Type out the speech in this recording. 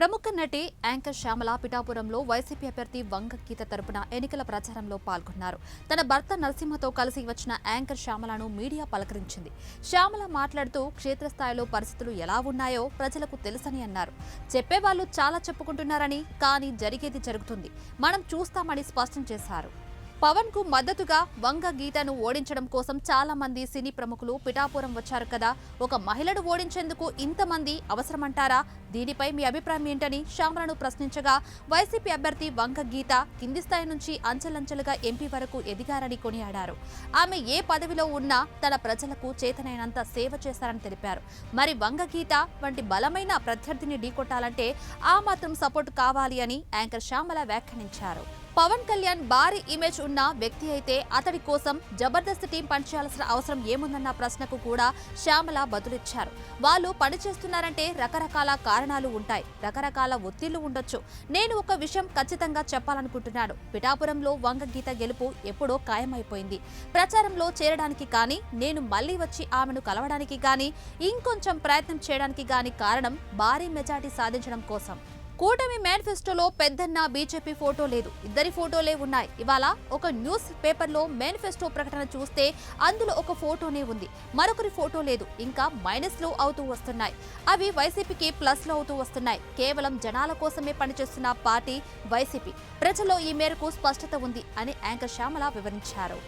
ప్రముఖ నటి యాంకర్ శ్యామల పిఠాపురంలో వైసీపీ అభ్యర్థి వంగ గీత తరపున ఎన్నికల ప్రచారంలో పాల్గొన్నారు. తన భర్త నరసింహతో కలిసి వచ్చిన యాంకర్ శ్యామలను మీడియా పలకరించింది. శ్యామల మాట్లాడుతూ క్షేత్రస్థాయిలో పరిస్థితులు ఎలా ఉన్నాయో ప్రజలకు తెలుసని అన్నారు. చెప్పేవాళ్ళు చాలా చెప్పుకుంటున్నారని కానీ జరిగేది జరుగుతుంది. మనం చూస్తామని స్పష్టం చేశారు. పవన్కు మద్దతుగా వంగ గీతను ఓడించడం కోసం చాలా మంది సినీ ప్రముఖులు పిఠాపురం వచ్చారు కదా. ఒక మహిళను ఓడించేందుకు ఇంతమంది అవసరమంటారా? దీనిపై మీ అభిప్రాయం ఏంటని శ్యామలను ప్రశ్నించగా వైసీపీ అభ్యర్థి వంగ గీత కింది స్థాయి నుంచి అంచెలంచెలుగా ఎంపీ వరకు ఎదిగారని కొనియాడారు. ఆమె ఏ పదవిలో ఉన్నా తన ప్రజలకు చేతనైనంత సేవ చేశారని తెలిపారు. మరి వంగ గీత వంటి బలమైన ప్రత్యర్థిని ఢీకొట్టాలంటే ఆ మాత్రం సపోర్ట్ కావాలి అని యాంకర్ శ్యామల వ్యాఖ్యానించారు. పవన్ కళ్యాణ్ భారీ ఇమేజ్ ఉన్న వ్యక్తి అయితే అతడి కోసం జబర్దస్త్ టీం పనిచేయాల్సిన అవసరం ఏముందన్న ప్రశ్నకు కూడా శ్యామల బదులిచ్చారు. వాళ్ళు పనిచేస్తున్నారంటే రకరకాల కారణాలు ఉంటాయి. రకరకాల ఒత్తిళ్ళు ఉండొచ్చు. నేను ఒక విషయం ఖచ్చితంగా చెప్పాలనుకుంటున్నాను. పిఠాపురంలో వంగ గీత గెలుపు ఎప్పుడో ఖాయమైపోయింది. ప్రచారంలో చేరడానికి కానీ నేను మళ్ళీ వచ్చి ఆమెను కలవడానికి కానీ ఇంకొంచెం ప్రయత్నం చేయడానికి కానీ కారణం భారీ మెజార్టీ సాధించడం కోసం. కూటమి మేనిఫెస్టోలో పెద్దన్న బీజేపీ ఫోటో లేదు. ఇద్దరి ఫోటోలే ఉన్నాయి. ఇవాళ ఒక న్యూస్ పేపర్లో మేనిఫెస్టో ప్రకటన చూస్తే అందులో ఒక ఫోటోనే ఉంది. మరొకరి ఫోటో లేదు. ఇంకా మైనస్లు అవుతూ వస్తున్నాయి. అవి వైసీపీకి ప్లస్లు అవుతూ వస్తున్నాయి. కేవలం జనాల కోసమే పనిచేస్తున్న పార్టీ వైసీపీ. ప్రజల్లో ఈ మేరకు స్పష్టత ఉంది అని యాంకర్ శ్యామల వివరించారు.